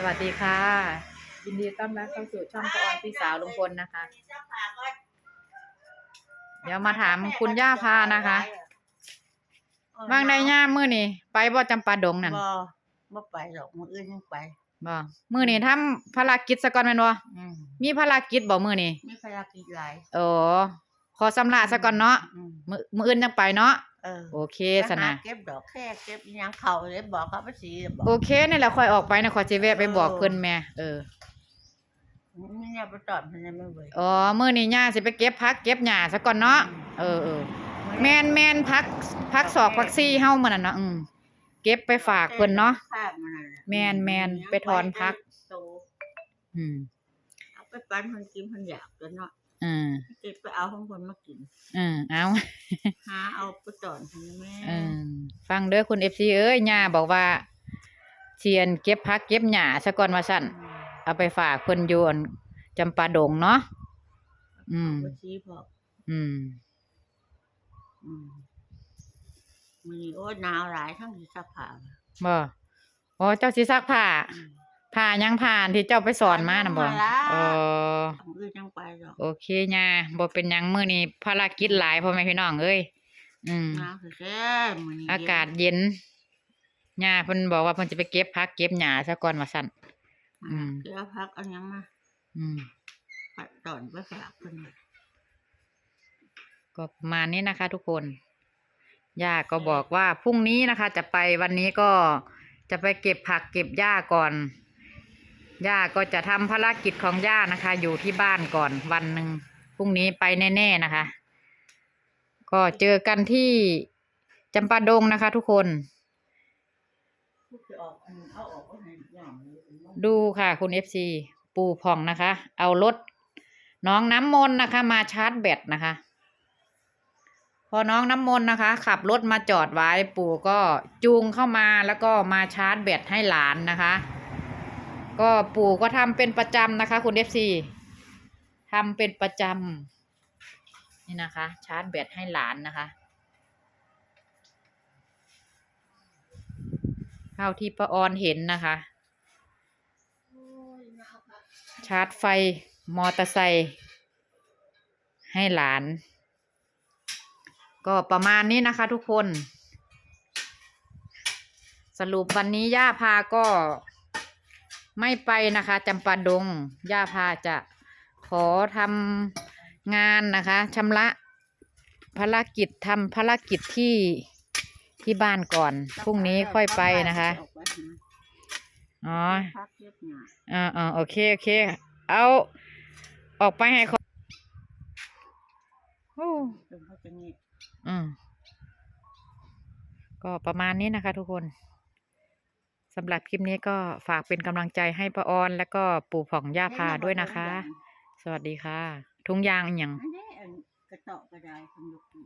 สวัสดีค่ะ ยินดีต้อนรับเข้าสู่ช่องพระออนพี่สาวลุงพลนะคะ เดี๋ยวมาถามคุณย่าพานะคะว่างในย่ามมื้อนี่ไปบ่จำปาดงนั่นบ่บ่ไปหรอกมื้ออื่นยังไปบ่มื้อนี่ทำภารกิจซะก่อนแม่นบ่อืมมีภารกิจบ่มื้อนี่มีภารกิจหลายโอ้ขอสำระซะก่อนเนาะอืมมื้อมื้ออื่นจังไปเนาะ เออโอเคสนะไปหาเก็บดอกแค่เก็บอิหยังเขาเลยบอกเขาไปสีบอกโอเคนี่แหละค่อยออกไปนะขอยสิแวะไปบอกเพิ่นแม่เออมีเนี่ยไปตอบเพิ่นยังไม่เว้ยอ๋อมื้อนี้ย่าสิไปเก็บผักเก็บหญ้าซะก่อนเนาะเออเออแม่นแม่นพักพักศอกพักซี่เฮามื้อนั้นเนาะอืมเก็บไปฝากเพิ่นเนาะภาพมันนั่นแหละแม่นแม่นไปถอนพักโตอืมเอาไปปั้นเพิ่นกินเพิ่นอยากแล้วเนาะ อืมเก็บไปเอาของเพิ่นมากินอืมเอาหาเอาไปตอนเพิ่นแม่อืมฟังเด้อคุณ FC เอ้ยย่าบอกว่าเชียนเก็บพักเก็บหญ้าซะก่อนว่าซั่นเอาไปฝากเพิ่นอยู่อั่นจำปาดงเนาะอืมเอาไปสีพอกอืมอืมมื้อนี้โอ้ยหนาวหลายทั้งสิซักผ้าบ่อ๋อเจ้าสิซักผ้าอืม ผ้ายังผ่านที่เจ้าไปสอนมาน่ะบ่ผ่านมาละเออมื้ออื่นยังไปหรอกโอเคย่าบ่เป็นหยังมื้อนี้ภารกิจหลายพ่อแม่พี่น้องเอ้ยอืมหนาวแท้ๆมื้อนี้อากาศเย็นย่าเพิ่นบอกว่าเพิ่นจะไปเก็บผักเก็บหญ้าซะก่อนว่าซั่นอืมเดี๋ยวพักเอาหยังมาอืมปัดตอนไปฝากเพิ่นก็ประมาณนี้นะคะ ทุกคนย่าก็บอกว่าพรุ่งนี้นะคะ จะไปวันนี้ก็จะไปเก็บผักเก็บหญ้าก่อน ย่าก็จะทำภารกิจของย่านะคะ อยู่ที่บ้านก่อนวันหนึ่งพรุ่งนี้ไปแน่ๆนะคะ ก็เจอกันที่จำปาดงนะคะ ทุกคน ดูค่ะคุณเอฟซีปูผ่องนะคะ เอารถน้องน้ำมนต์นะคะ มาชาร์จแบตนะคะ พอน้องน้ำมนต์นะคะ ขับรถมาจอดไว้ปู่ก็จูงเข้ามาแล้วก็มาชาร์จแบตให้หลานนะคะ ก็ปู่ก็ทำเป็นประจำนะคะ คุณเอฟซีทำเป็นประจำนี่นะคะ ชาร์จแบตให้หลานนะคะ เท่าที่ป้าออนเห็นนะคะ ชาร์จไฟมอเตอร์ไซค์ให้หลาน ก็ประมาณนี้นะคะทุกคน สรุปวันนี้ย่าพาก็ ไม่ไปนะคะจำปาดง ย่าพาจะขอทำงานนะคะชำระภารกิจทำภารกิจที่ที่บ้านก่อน พรุ่งนี้ค่อยไปนะคะ อ๋ออ่าอ่าโอเค โอเค เอา ออกไปให้เขาโอ้อืมก็ประมาณนี้นะคะทุกคน สำหรับคลิปนี้ก็ฝากเป็นกำลังใจให้ป้าออน และก็ปู่ผ่องย่าพาด้วยนะคะ สวัสดีค่ะ ทุงยางอหย่าง อันนี้อันกระเตาะกระไดคนยกขึ้น